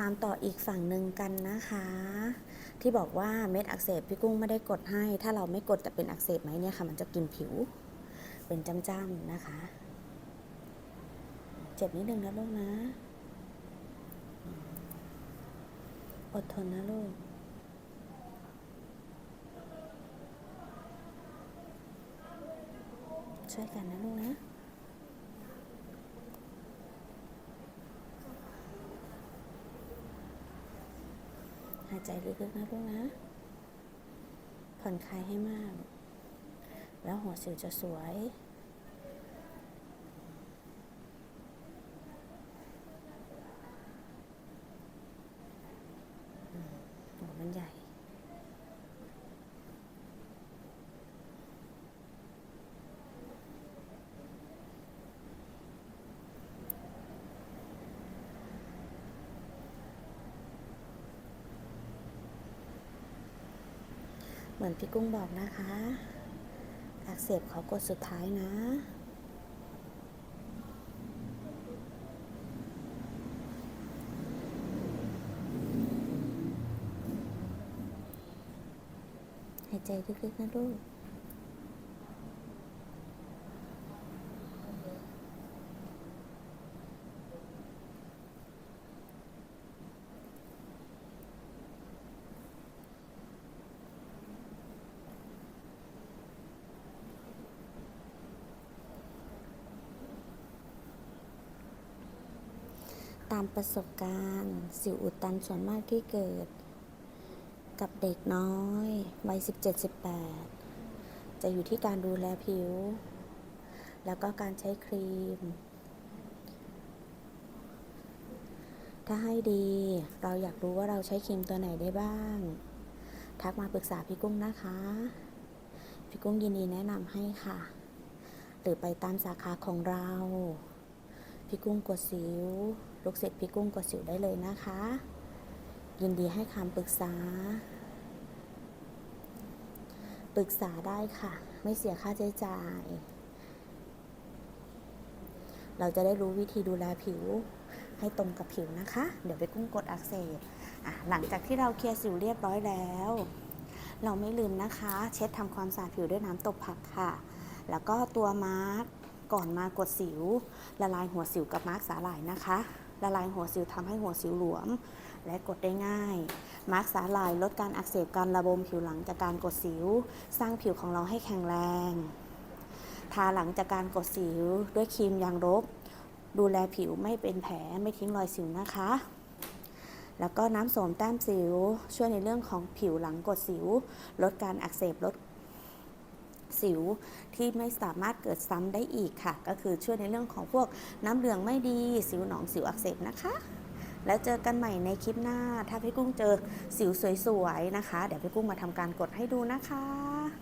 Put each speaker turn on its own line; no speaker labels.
ตามต่ออีกฝั่งหนึ่งกันนะคะ ที่บอกว่าเม็ดอักเสบพี่กุ้งไม่ได้กดให้ ถ้าเราไม่กดแต่เป็นอักเสบไหมเนี่ยค่ะ มันจะกินผิว เป็นจ้ำๆนะคะ เจ็บนิดนึงนะลูกนะ อดทนนะลูกช่วยกันนะลูกนะ หายใจลึกๆนะลูกนะ ผ่อนคลายให้มาก แล้วหัวสิวจะสวยหัวมันใหญ่ เหมือนพี่กุ้งบอกนะคะอักเสบเขากดสุดท้ายนะ หายใจลึกๆนะลูก ตามประสบการณ์ สิวอุดตันส่วนมากที่เกิด กับเด็กน้อยวัย 17-18 จะอยู่ที่การดูแลผิว แล้วก็การใช้ครีม ถ้าให้ดีเราอยากรู้ว่าเราใช้ครีมตัวไหนได้บ้าง ทักมาปรึกษาพี่กุ้งนะคะ พี่กุ้งยินดีแนะนำให้ค่ะ หรือไปตามสาขาของเรา พี่กุ้งกดสิวลูกศิษย์พี่กุ้งกดสิวได้เลยนะคะ ยินดีให้คำปรึกษา ปรึกษาได้ค่ะ ไม่เสียค่าใช้จ่าย เราจะได้รู้วิธีดูแลผิวให้ตรงกับผิวนะคะ เดี๋ยวไปกุ้งกดอักเสบหลังจากที่เราเคลียร์สิวเรียบร้อยแล้ว เราไม่ลืมนะคะ เช็ดทำความสะอาดผิวด้วยน้ำตบผักค่ะ แล้วก็ตัวมาร์ก ก่อนมากดสิว ละลายหัวสิวกับมาร์กสาหร่ายนะคะ ละลายหัวสิวทำให้หัวสิวหลวม และกดได้ง่าย มาร์กสาหร่ายลดการอักเสบการระบมผิวหลังจากการกดสิว สร้างผิวของเราให้แข็งแรง ทาหลังจากการกดสิวด้วยครีมยางลบดูแลผิวไม่เป็นแผลไม่ทิ้งรอยสิวนะคะแล้วก็น้ำโสมแต้มสิว ช่วยในเรื่องของผิวหลังกดสิว ลดการอักเสบลด สิวที่ไม่สามารถเกิดซ้ำได้อีกค่ะ ก็คือช่วยในเรื่องของพวกน้ำเหลืองไม่ดี สิวหนองสิวอักเสบนะคะ แล้วเจอกันใหม่ในคลิปหน้า ถ้าพี่กุ้งเจอสิวสวยๆนะคะ เดี๋ยวพี่กุ้งมาทำการกดให้ดูนะคะ